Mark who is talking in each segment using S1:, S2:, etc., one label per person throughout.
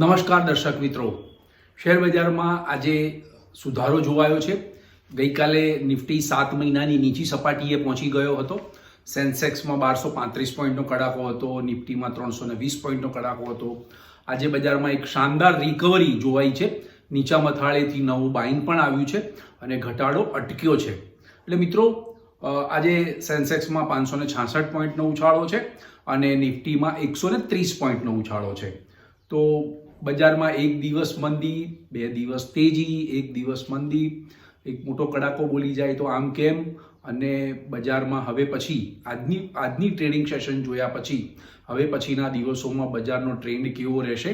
S1: નમસ્કાર દર્શક મિત્રો. શેર બજારમાં આજે સુધારો જોવાયો છે. ગઈકાલે નિફ્ટી સાત મહિનાની નીચી સપાટીએ પહોંચી ગયો હતો. સેન્સેક્સમાં બારસો પાંત્રીસ પોઈન્ટનો કડાકો હતો, નિફ્ટીમાં ત્રણસો ને વીસ પોઈન્ટનો કડાકો હતો. આજે બજારમાં એક શાનદાર રિકવરી જોવાઈ છે. નીચા મથાળેથી નવું બાઇંગ પણ આવ્યું છે અને ઘટાડો અટક્યો છે. એટલે મિત્રો આજે સેન્સેક્સમાં પાંચસો ને છાસઠ પોઈન્ટનો ઉછાળો છે અને નિફ્ટીમાં એકસો ને ત્રીસ પોઈન્ટનો ઉછાળો છે. તો બજારમાં એક દિવસ મંદી, બે દિવસ તેજી, એક દિવસ મંદી. એક મોટો કડાકો બોલી જાય તો આમ કેમ? અને બજારમાં હવે પછી, આજની આજની ટ્રેડિંગ સેશન જોયા પછી, હવે પછીના દિવસોમાં બજારનો ટ્રેન્ડ કેવો રહેશે?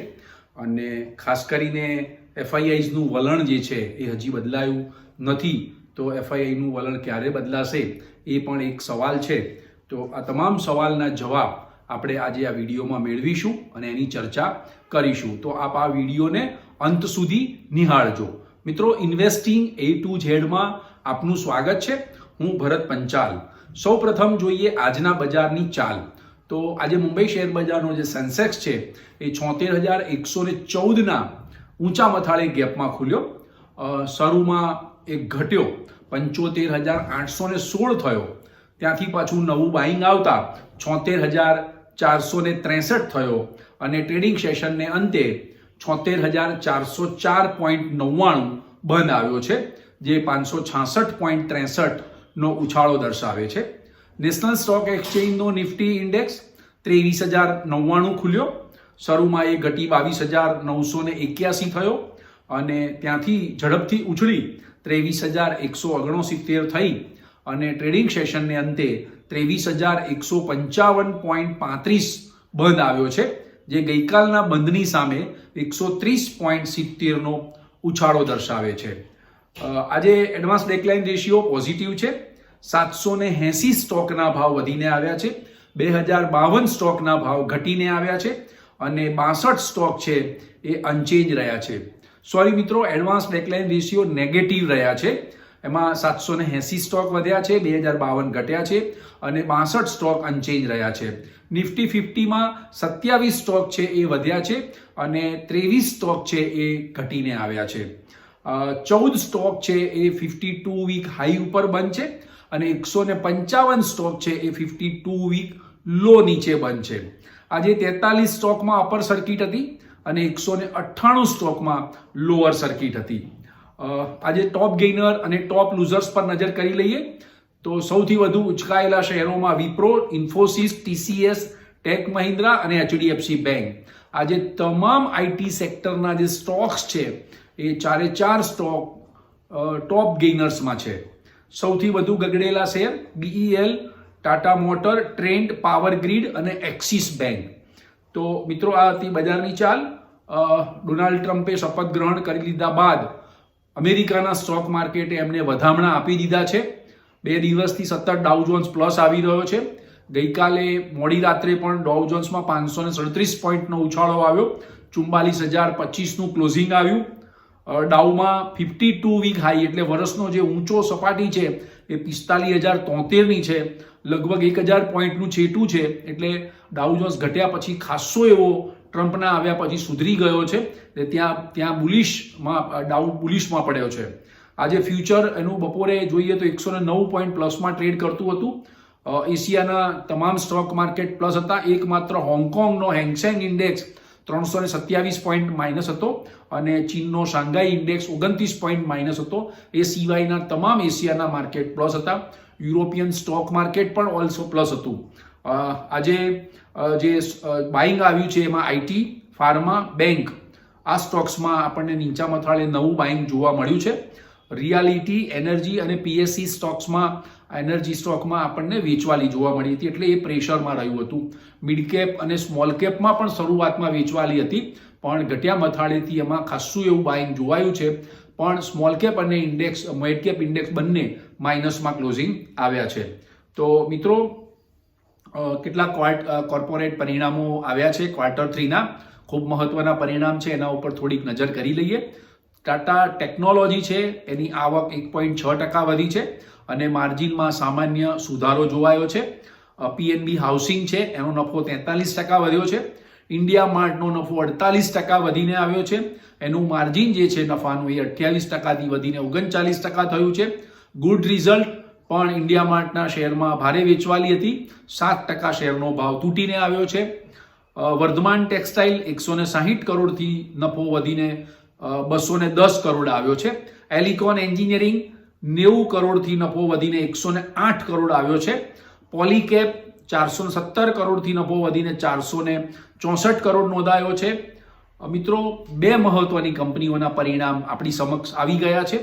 S1: અને ખાસ કરીને એફઆઈઆઈઝનું વલણ જે છે એ હજી બદલાયું નથી. તો એફઆઈઆઈનું વલણ ક્યારે બદલાશે? એ પણ એક સવાલ છે. તો આ તમામ સવાલના જવાબ આપણે આજે આ વિડીયોમાં મેળવીશું અને એની ચર્ચા કરીશું. તો આપ આ વિડીયોને અંત સુધી નિહાળજો. મિત્રો ઇન્વેસ્ટિંગ એ ટુ ઝેડમાં આપનું સ્વાગત છે. હું ભરત પંચાલ. સૌ પ્રથમ જોઈએ આજના બજારની ચાલ. તો આજે મુંબઈ શેર બજારનો જે સેન્સેક્સ છે, એ છોતેર હજાર એકસો ને ચૌદના ઊંચા મથાળે ગેપમાં ખુલ્યો. શરૂમાં એક ઘટ્યો, પંચોતેર હજાર આઠસો ને સોળ થયો. ત્યાંથી પાછું નવું બાઇંગ આવતા છોતેર હજાર ચારસો ને ત્રેસઠ થયો અને ટ્રેડિંગ સેશનને અંતે છોતેર હજાર ચારસો ચાર પોઈન્ટ નવ્વાણું બંધ આવ્યો છે, જે પાંચસો છાસઠ પોઈન્ટ ત્રેસઠનો ઉછાળો દર્શાવે છે. નેશનલ સ્ટોક એક્સચેન્જનો નિફ્ટી ઇન્ડેક્સ ત્રેવીસ હજાર નવ્વાણું ખુલ્યો, શરૂમાં એ ઘટી બાવીસ હજાર નવસો ને એક્યાસી થયો અને ત્યાંથી ઝડપથી ઉછળી ત્રેવીસ હજાર એકસો ઓગણસિત્તેર થઈ અને ટ્રેડિંગ સેશનને અંતે ત્રેવીસ હજાર એકસો પંચાવન પોઈન્ટ પાંત્રીસ બંધ આવ્યો છે, જે ગઈકાલના બંધની સામે એકસો ત્રીસ પોઈન્ટ સિત્તેરનો ઉછાળો દર્શાવે છે. આજે એડવાન્સ ડેકલાઇન રેશિયો પોઝિટિવ છે, સાતસો ને એંસી સ્ટોકના ભાવ વધીને આવ્યા છે, બે હજાર બાવન સ્ટોકના ભાવ ઘટીને આવ્યા છે અને બાસઠ સ્ટોક છે એ અનચેન્જ રહ્યા છે. સોરી મિત્રો, એડવાન્સ ડેકલાઇન રેશિયો નેગેટિવ રહ્યા છે એમાં સાતસો ને એંસી સ્ટોક વધ્યા છે, બે હજાર બાવન ઘટ્યા છે અને બાસઠ સ્ટોક અનચેન્જ રહ્યા છે. નિફ્ટી ફિફ્ટીમાં સત્યાવીસ સ્ટોક છે એ વધ્યા છે અને ત્રેવીસ સ્ટોક છે એ ઘટીને આવ્યા છે. ચૌદ સ્ટોક છે એ ફિફ્ટી ટુ વીક હાઈ ઉપર બંધ છે અને એકસો ને પંચાવન સ્ટોક છે એ ફિફ્ટી ટુ વીક લો નીચે બંધ છે. આજે તેતાલીસ સ્ટોકમાં અપર સર્કિટ હતી અને એકસો ને અઠ્ઠાણું સ્ટોકમાં લોઅર સર્કિટ હતી. આજે ટોપ ગેઇનર અને ટોપ લૂઝર્સ પર નજર કરી લઈએ. તો સૌથી વધુ ઉચકાયેલા શહેરોમાં વિપ્રો, ઇન્ફોસિસ, ટીસીએસ, ટેક મહિન્દ્રા અને એચડીએફસી બેંક. આજે તમામ આઈટી સેક્ટરના જે સ્ટોક્સ છે, એ ચારે ચાર સ્ટોક ટોપ ગેઇનર્સમાં છે. સૌથી વધુ ગગડેલા share BEL Tata motor Trent power grid અને એક્સિસ બેંક તો મિત્રો, આ હતી બજારની ચાલ. ડોનાલ્ડ ટ્રમ્પે શપથ ગ્રહણ કરી લીધા બાદ અમેરિકાના સ્ટોક માર્કેટે એમને વધામણા આપી દીધા છે. બે દિવસથી સતત ડાઉ જોન્સ પ્લસ આવી રહ્યો છે. ગઈકાલે મોડી રાત્રે પણ ડાઉ જોન્સમાં પાંચસો ને સડત્રીસ પોઈન્ટનો ઉછાળો આવ્યો. ચુમ્બાલીસ હજાર પચીસનું ક્લોઝિંગ આવ્યું. ડાઉમાં ફિફ્ટી ટુ વીક હાઈ એટલે વર્ષનો જે ઊંચો સપાટી છે એ પિસ્તાલીસ હજાર તોતેરની છે. લગભગ એક હજાર પોઈન્ટનું છેટું છે. એટલે ડાઉ જોન્સ ઘટ્યા પછી ખાસો એવો ટ્રમ્પના આવ્યા પછી સુધરી ગયો છે ત્યાં ત્યાં બુલિશમાં ડાઉન બુલિશમાં પડ્યો છે. આજે ફ્યુચર એનું બપોરે જોઈએ તો એકસો નવ પોઈન્ટ પ્લસમાં ટ્રેડ કરતું હતું. એશિયાના તમામ સ્ટોક માર્કેટ પ્લસ હતા. એકમાત્ર હોંગકોંગનો હેંગસેંગ ઇન્ડેક્સ ત્રણસો ને સત્યાવીસ પોઈન્ટ માઇનસ હતો અને ચીનનો શાંઘાઈ ઇન્ડેક્સ ઓગણત્રીસ પોઈન્ટ માઇનસ હતો. એ સિવાયના તમામ એશિયાના માર્કેટ પ્લસ હતા. યુરોપિયન સ્ટોક માર્કેટ પણ ઓલ્સો પ્લસ હતું. આજે જે બાઇંગ આવ્યું છે એમાં આઈટી ફાર્મા બેંક આ સ્ટોક્સમાં આપણને નીચા મથાળે નવું બાઇંગ જોવા મળ્યું છે. રિયાલિટી એનર્જી અને પીએસસી સ્ટોક્સમાં એનર્જી સ્ટોકમાં આપણને વેચવાલી જોવા મળી હતી. એટલે એ પ્રેશરમાં રહ્યું હતું. મિડ કેપ અને સ્મોલ કેપમાં પણ શરૂઆતમાં વેચવાલી હતી. પણ ઘટિયા મથાળેથી એમાં ખાસ્સું એવું બાઇંગ જોવાયું છે. પણ સ્મોલ કેપ અને ઇન્ડેક્સ મેડ કેપ ઇન્ડેક્સ બંને માઇનસમાં ક્લોઝિંગ આવ્યા છે. તો મિત્રો અ, કેટલાક કોર્પોરેટ પરિણામો આવ્યા છે? ક્વાર્ટર થ્રીના ખૂબ મહત્વના પરિણામ છે. એના ઉપર થોડીક નજર કરી લઈએ. ટાટા ટેકનોલોજી છે. એની આવક એક પોઈન્ટ છ ટકા વધી છે અને માર્જિનમાં સામાન્ય સુધારો જોવાયો છે. પીએનબી હાઉસિંગ છે. એનો નફો તેતાલીસ ટકા વધ્યો છે. ઇન્ડિયા માર્ટનો નફો અડતાલીસ ટકા વધીને આવ્યો છે. એનું માર્જિન જે છે નફાનું એ અઠ્યાવીસ ટકાથી વધીને ઓગણચાલીસ ટકા થયું છે. ગુડ રિઝલ્ટ પણ ઇન્ડિયા માર્ટના શેરમાં ભારે વેચવાલી હતી. સાત ટકા શેરનો ભાવ તૂટીને આવ્યો છે. વર્ધમાન ટેક્સટાઇલ એકસો ને સાહીઠ કરોડથી નફો વધીને બસો ને દસ કરોડ આવ્યો છે. એલિકોન એન્જિનિયરિંગ નેવું કરોડથી નફો વધીને એકસો ને આઠ કરોડ આવ્યો છે. પોલીકેપ ચારસો સત્તર કરોડથી નફો વધીને ચારસો ને ચોસઠ કરોડ નોંધાયો છે. મિત્રો, બે મહત્વની કંપનીઓના પરિણામ આપણી સમક્ષ આવી ગયા છે.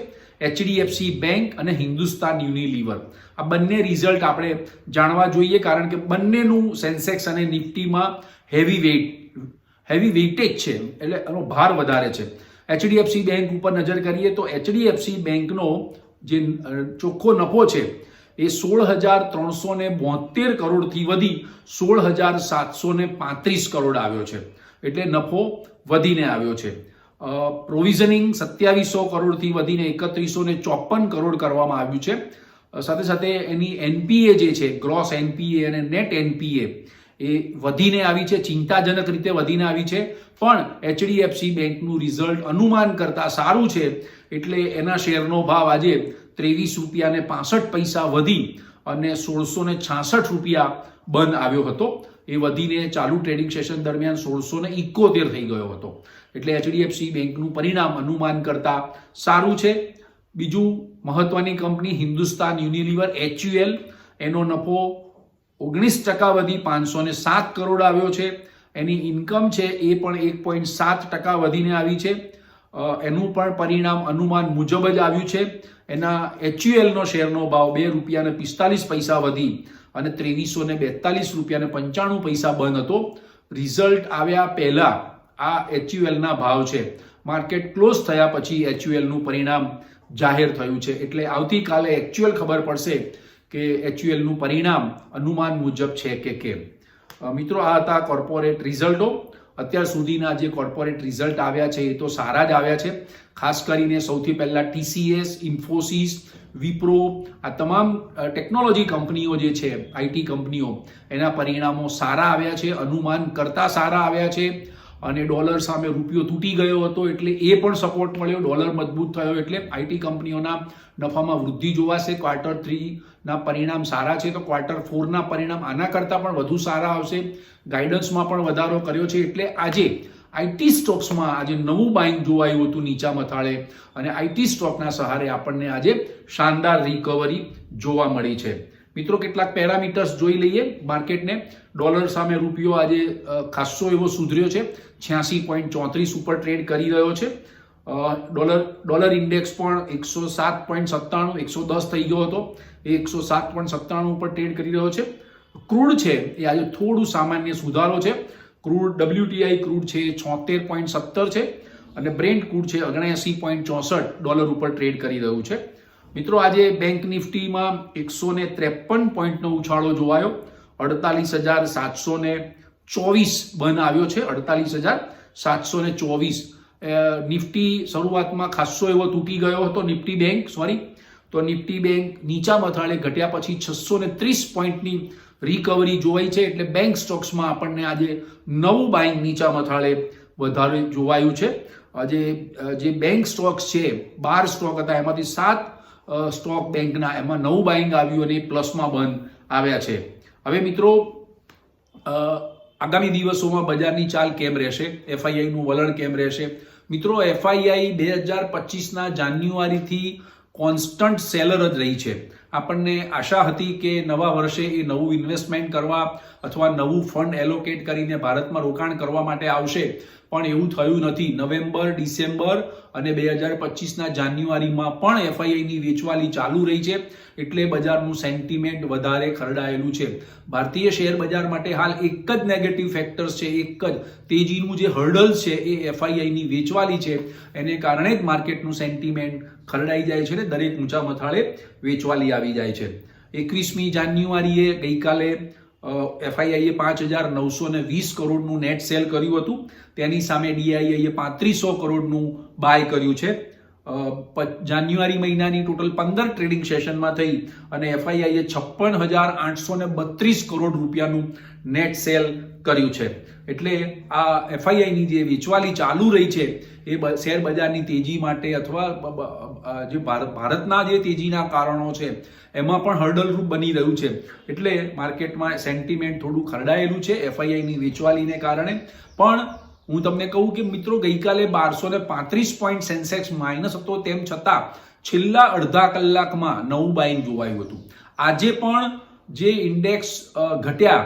S1: એચડીએફસી બેંક અને હિન્દુસ્તાન યુનિલિવર આ બંને રિઝલ્ટ આપણે જાણવા જોઈએ કારણ કે બંનેનું સેન્સેક્સ અને નિફ્ટીમાં હેવી વેઇટ હેવી વેઇટેજ છે. એટલે એનો ભાર વધારે છે. એચડીએફસી બેંક ઉપર નજર કરીએ તો એચડીએફસી બેંકનો જે ચોખ્ખો નફો છે એ સોળ હજાર ત્રણસો ને બોતેર કરોડથી વધી સોળ હજાર સાતસો પાંત્રીસ કરોડ આવ્યો છે. એટલે નફો વધીને આવ્યો છે. પ્રોવિઝનિંગ સત્યાવીસો કરોડથી વધીને એકત્રીસો ને ચોપન કરોડ કરવામાં આવ્યું છે. સાથે સાથે એની એનપીએ જે છે ગ્રોસ એનપીએ અને નેટ એનપીએ એ વધીને આવી છે, ચિંતાજનક રીતે વધીને આવી છે. પણ એચડીએફસી બેંકનું રિઝલ્ટ અનુમાન કરતાં સારું છે, એટલે એના શેરનો ભાવ આજે ત્રેવીસ રૂપિયા ને પાસઠ પૈસા વધી અને સોળસો ને છાસઠ રૂપિયા બંધ આવ્યો હતો. એ વધીને ચાલુ ટ્રેડિંગ સેશન દરમિયાન સોળસો ને ઇકોતેર થઈ ગયો હતો. એટલે એચડીએફસી બેંકનું પરિણામ અનુમાન કરતાં સારું છે. બીજું મહત્વની કંપની હિન્દુસ્તાન યુનિલિવર એચયુએલ એનો નફો ઓગણીસ ટકા વધી પાંચસો ને સાત કરોડ આવ્યો છે. એની ઇન્કમ છે એ પણ એક પોઈન્ટ સાત ટકા વધીને આવી છે. એનું પણ પરિણામ અનુમાન મુજબ જ આવ્યું છે. એના એચયુએલનો શેરનો ભાવ બે રૂપિયાને પિસ્તાલીસ પૈસા વધી અને ત્રેવીસો ને બેતાલીસ રૂપિયાને પંચાણું પૈસા બંધ હતો. રિઝલ્ટ આવ્યા પહેલા આ એચયુએલના ભાવ છે. માર્કેટ ક્લોઝ થયા પછી એચયુએલનું પરિણામ જાહેર થયું છે. એટલે આવતીકાલે એકચ્યુઅલ ખબર પડશે કે એચયુએલનું પરિણામ અનુમાન મુજબ છે કે કેમ. મિત્રો, આ હતા કોર્પોરેટ રિઝલ્ટો અત્યાર સુધીના જે કોર્પોરેટ રિઝલ્ટ આવ્યા છે એ તો સારા જ આવ્યા છે. ખાસ કરીને સૌથી પહેલાં ટીસીએસ ઇન્ફોસિસ વિપ્રો આ તમામ ટેકનોલોજી કંપનીઓ જે છે આઈટી કંપનીઓ એના પરિણામો સારા આવ્યા છે, અનુમાન કરતાં સારા આવ્યા છે. અને ડોલર સામે રૂપિયો તૂટી ગયો હતો એટલે એ પણ સપોર્ટ મળ્યો. ડોલર મજબૂત થયો એટલે આઈટી કંપનીઓના નફામાં વૃદ્ધિ જોવાશે. ક્વાર્ટર થ્રીના પરિણામ સારા છે. તો ક્વાર્ટર ફોરના પરિણામ આના કરતાં પણ વધુ સારા આવશે. ગાઈડન્સમાં પણ વધારો કર્યો છે. એટલે આજે આઈટી સ્ટોક્સમાં આજે નવું બાઇંગ જોવાયું હતું નીચા મથાળે. અને આઈટી સ્ટોકના સહારે આપણને આજે શાનદાર રિકવરી જોવા મળી છે. મિત્રો, કેટલાક પેરામીટર્સ જોઈ લઈએ. માર્કેટને ડોલર સામે રૂપિયો આજે ખાસ્સો એવો સુધર્યો છે. છ્યાસી પોઈન્ટ ચોત્રીસ ઉપર ટ્રેડ કરી રહ્યો છે. ડોલર ડોલર ઇન્ડેક્સ પણ એકસો સાત પોઈન્ટ સત્તાણું, એકસો દસ થઈ ગયો હતો. એ એકસો સાત પોઈન્ટ સત્તાણું ઉપર ટ્રેડ કરી રહ્યો છે. ક્રૂડ છે, એ આજે થોડું સામાન્ય સુધારો છે. ક્રૂડ, ડબલ્યુટીઆઈ ક્રૂડ છે, છોતેર પોઈન્ટ સત્તર છે. અને બ્રેન્ડ ક્રૂડ છે ઓગણએંસી પોઈન્ટ ચોસઠ ડોલર ઉપર ટ્રેડ કરી રહ્યું છે. મિત્રો, આજે બેંક નિફ્ટીમાં એકસો ને ત્રેપન પોઈન્ટનો ઉછાળો જોવાયો. અડતાલીસ હજાર સાતસો ને ચોવીસ બન આવ્યો છે. અડતાલીસ હજાર સાતસો ને ચોવીસ નિફ્ટી શરૂઆતમાં ખાસ્સો એવો તૂટી ગયો હતો નિફ્ટી બેંક, સોરી. તો નિફ્ટી બેંક નીચા મથાળે ઘટ્યા પછી છસો ને ત્રીસ પોઈન્ટની રિકવરી જોવાઈ છે. એટલે બેંક સ્ટોક્સમાં આપણને આજે નવું બાઇંગ નીચા મથાળે વધારે જોવાયું છે. આજે જે બેંક સ્ટોક્સ છે, બાર સ્ટોક હતા, એમાંથી સાત સ્ટોક બેંકના એમાં નવું બાઇંગ આવ્યું અને પ્લસમાં બંધ આવ્યા છે. હવે મિત્રો આગામી દિવસોમાં બજારની ચાલ કેમ રહેશે? એફઆઈઆઈનું વલણ કેમ રહેશે? મિત્રો એફઆઈઆઈ બે હજાર પચીસના જાન્યુઆરીથી કોન્સ્ટન્ટ સેલર જ રહી છે. આપણને આશા હતી કે નવા વર્ષે એ નવું ઇન્વેસ્ટમેન્ટ કરવા અથવા નવું ફંડ એલોકેટ કરીને ભારતમાં રોકાણ કરવા માટે આવશે. પણ એવું થયું નથી. નવેમ્બર, ડિસેમ્બર અને બે હજાર પચીસના જાન્યુઆરીમાં પણ એફઆઈઆઈની વેચવાલી ચાલુ રહી છે. એટલે બજારનું સેન્ટિમેન્ટ વધારે ખરડાયેલું છે. ભારતીય શેર બજાર માટે હાલ એક જ નેગેટિવ ફેક્ટર્સ છે, એક જ. તેજીનું જે હર્ડલ્સ છે એ એફઆઈઆઈની વેચવાલી છે. એને કારણે જ માર્કેટનું સેન્ટિમેન્ટ ખરડાઈ જાય છે ને દરેક ઊંચા મથાળે વેચવાલી આવી જાય છે. એકવીસમી જાન્યુઆરીએ ગઈકાલે એફઆઈઆઈએ પાંચ હજાર નવસો ને વીસ કરોડનું નેટ સેલ કર્યું હતું. તેની સામે ડીઆઈઆઈએ પાંત્રીસો કરોડનું બાય કર્યું છે. જાન્યુઆરી મહિનાની ટોટલ પંદર ટ્રેડિંગ સેશનમાં થઈ અને એફઆઈઆઈએ છપ્પન હજાર આઠસો ને બત્રીસ કરોડ રૂપિયાનું નેટ સેલ કર્યું છે. એટલે આ એફઆઈઆઈની જે વેચવાલી ચાલુ રહી છે, એ શેર બજારની તેજી માટે અથવા જે ભારત, ભારતના જે તેજીના કારણો છે, એમાં પણ હર્ડલરૂપ બની રહ્યું છે. એટલે માર્કેટમાં સેન્ટિમેન્ટ થોડું ખરડાયેલું છે એફઆઈઆઈની વેચવાલીને કારણે. પણ હું તમને કહું કે મિત્રો, ગઈકાલે બારસો ને પાંત્રીસ પોઈન્ટ સેન્સેક્સ માઇનસ હતો, તેમ છતાં છેલ્લા અડધા કલાકમાં નવું બાઇંગ જોવાયું હતું. આજે પણ જે ઇન્ડેક્સ ઘટ્યા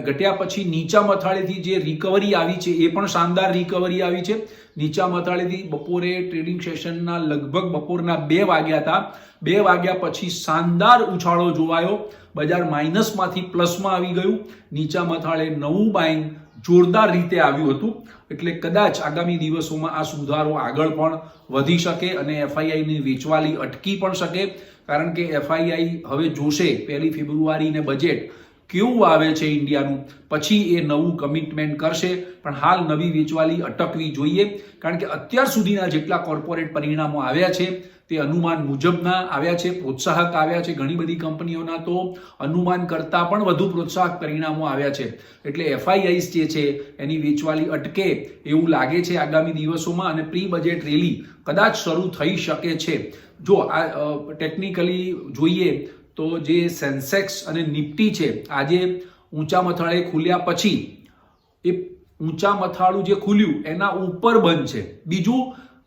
S1: ઘટ્યા પછી નીચા મથાળેથી જે રિકવરી આવી છે, એ પણ શાનદાર રિકવરી આવી છે. નીચા મથાળેથી બપોરે ટ્રેડિંગ સેશનના લગભગ બપોરના બે વાગ્યા હતા. બે વાગ્યા પછી શાનદાર ઉછાળો જોવાયો. બજાર માઇનસમાંથી પ્લસમાં આવી ગયું. નીચા મથાળે નવું બાઇંગ જોરદાર રીતે આવ્યું હતું. એટલે કદાચ આગામી દિવસોમાં આ સુધારો આગળ પણ વધી શકે અને એફઆઈઆઈની વેચવાલી અટકી પણ શકે. કારણ કે એફઆઈઆઈ હવે જોશે પહેલી ફેબ્રુઆરીને બજેટ કેવું આવે છે ઇન્ડિયાનું? પછી એ નવું કમિટમેન્ટ કરશે. પણ હાલ નવી વેચવાલી અટકવી જોઈએ. કારણ કે અત્યાર સુધીના જેટલા કોર્પોરેટ પરિણામો આવ્યા છે, તે અનુમાન મુજબના આવ્યા છે. પ્રોત્સાહક આવ્યા છે ઘણી બધી કંપનીઓના તો. અનુમાન કરતાં પણ વધુ પ્રોત્સાહક પરિણામો આવ્યા છે. એટલે એફઆઈઆઈસ જે છે, એની વેચવાલી અટકે એવું લાગે છે આગામી દિવસોમાં અને પ્રી બજેટ રેલી કદાચ શરૂ થઈ શકે છે. જો આ ટેકનિકલી જોઈએ તો જે સેન્સેક્સ અને નિફ્ટી છે, આજે ઊંચા મથાળે ખુલ્યા પછી એ ઊંચા મથાળું જે ખુલ્યું એના ઉપર બંધ છે. બીજું,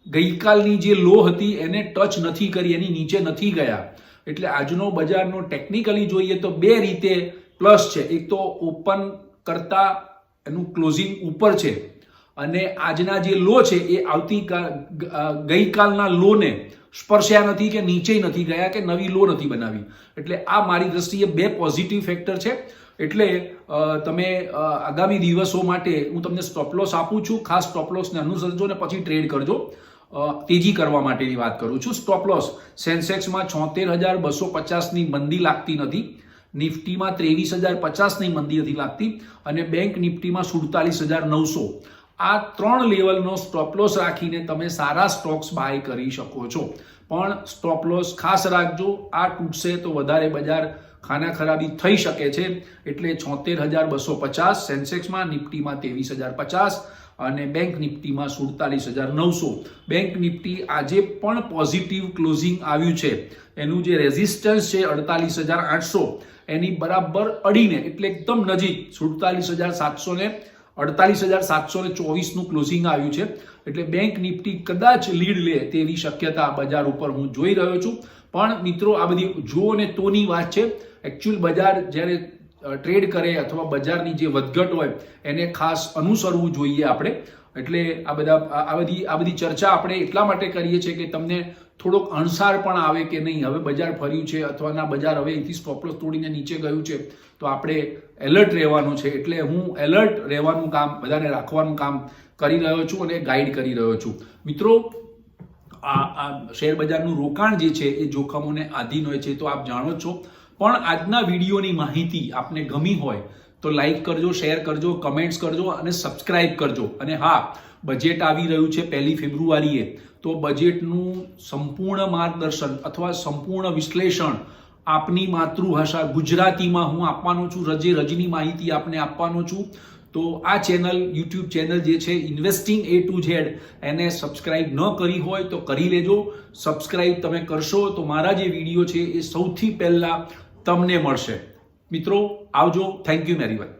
S1: ગઈકાલની જે લો હતી એને ટચ નથી કરી, એની નીચે નથી ગયા. એટલે આજનો બજારનો ટેકનિકલી જોઈએ તો બે રીતે પ્લસ છે. એક તો ઓપન કરતા એનું ક્લોઝિંગ ઉપર છે. અને આજના જે લો છે, એ આવતીકાલ ગઈકાલના લોને સ્પર્શ્યા નથી કે નીચે નથી ગયા કે નવી લો નથી બનાવી. એટલે આ મારી દ્રષ્ટિએ બે પોઝિટિવ ફેક્ટર છે. એટલે તમે આગામી દિવસો માટે હું તમને સ્ટોપલોસ આપું છું. ખાસ સ્ટોપલોસને અનુસરજો ને પછી ટ્રેડ કરજો. તેજી કરવા માટેની વાત કરું છું. સ્ટોપલોસ સેન્સેક્સમાં છોતેર હજાર બસો પચાસની મંદી લાગતી નથી. નિફ્ટીમાં ત્રેવીસ હજાર પચાસની મંદી નથી લાગતી. અને બેંક નિફ્ટીમાં સુડતાલીસ હજાર નવસો. આ ત્રણ લેવલનો સ્ટોપ લોસ રાખીને તમે સારા સ્ટોક્સ બાય કરી શકો છો. પણ સ્ટોપ લોસ ખાસ રાખજો, આ તૂટશે તો વધારે બજાર ખાના ખરાબી થઈ શકે છે. એટલે છોતેર હજાર બસો પચાસ, સેન્સેક્સમાં નિફ્ટીમાં ત્રેવીસ હજાર પચાસ અને બેંક નિફ્ટીમાં સુડતાલીસ હજાર નવસો. બેંક નિફ્ટી આજે પણ પોઝિટિવ ક્લોઝિંગ આવ્યું છે. એનું જે રેઝિસ્ટન્સ છે અડતાલીસ હજાર આઠસો, એની બરાબર અડીને, એટલે એકદમ નજીક, સુડતાલીસ હજાર સાતસો ને અડતાલીસ હજાર સાતસો ને ચોવીસનું ક્લોઝિંગ આવ્યું છે. એટલે બેંક નિફ્ટી કદાચ લીડ લે તેવી શક્યતા બજાર ઉપર હું જોઈ રહ્યો છું. પણ મિત્રો, આ બધી જો અને તોની વાત છે. એકચ્યુઅલ બજાર જ્યારે ટ્રેડ કરે અથવા બજારની જે વધઘટ હોય, એને ખાસ અનુસરવું જોઈએ આપણે. એટલે આ બધા, આ બધી આ બધી ચર્ચા આપણે એટલા માટે કરીએ છીએ કે તમને થોડોક અણસાર પણ આવે કે નહીં? હવે બજાર ફર્યું છે અથવા ના બજાર હવે અહીંથી સ્ટોપલોસ તોડીને નીચે ગયું છે, તો આપણે એલર્ટ રહેવાનું છે. એટલે હું એલર્ટ રહેવાનું કામ, બધાને રાખવાનું કામ કરી રહ્યો છું અને ગાઈડ કરી રહ્યો છું. મિત્રો, આ આ શેરબજારનું રોકાણ જે છે એ જોખમોને આધીન હોય છે, તો આપ જાણો છો. પણ આજના વિડીયોની માહિતી આપને ગમી હોય તો લાઈક કરજો શેર કરજો કમેન્ટ્સ કરજો અને સબસ્ક્રાઇબ કરજો. અને હા બજેટ આવી રહ્યું છે પહેલી ફેબ્રુઆરીએ. તો બજેટનું સંપૂર્ણ માર્ગદર્શન અથવા સંપૂર્ણ વિશ્લેષણ આપની માતૃભાષા ગુજરાતીમાં હું આપવાનો છું. રજે રજની માહિતી આપને આપવાનો છું. તો આ ચેનલ, યુટ્યુબ ચેનલ જે છે ઇન્વેસ્ટિંગ એ ટુ ઝેડ એને સબસ્ક્રાઇબ ન કરી હોય તો કરી લેજો. સબસ્ક્રાઇબ તમે કરશો તો મારા જે વીડિયો છે એ સૌથી પહેલાં તમને મળશે. મિત્રો, આવજો. Thank you very much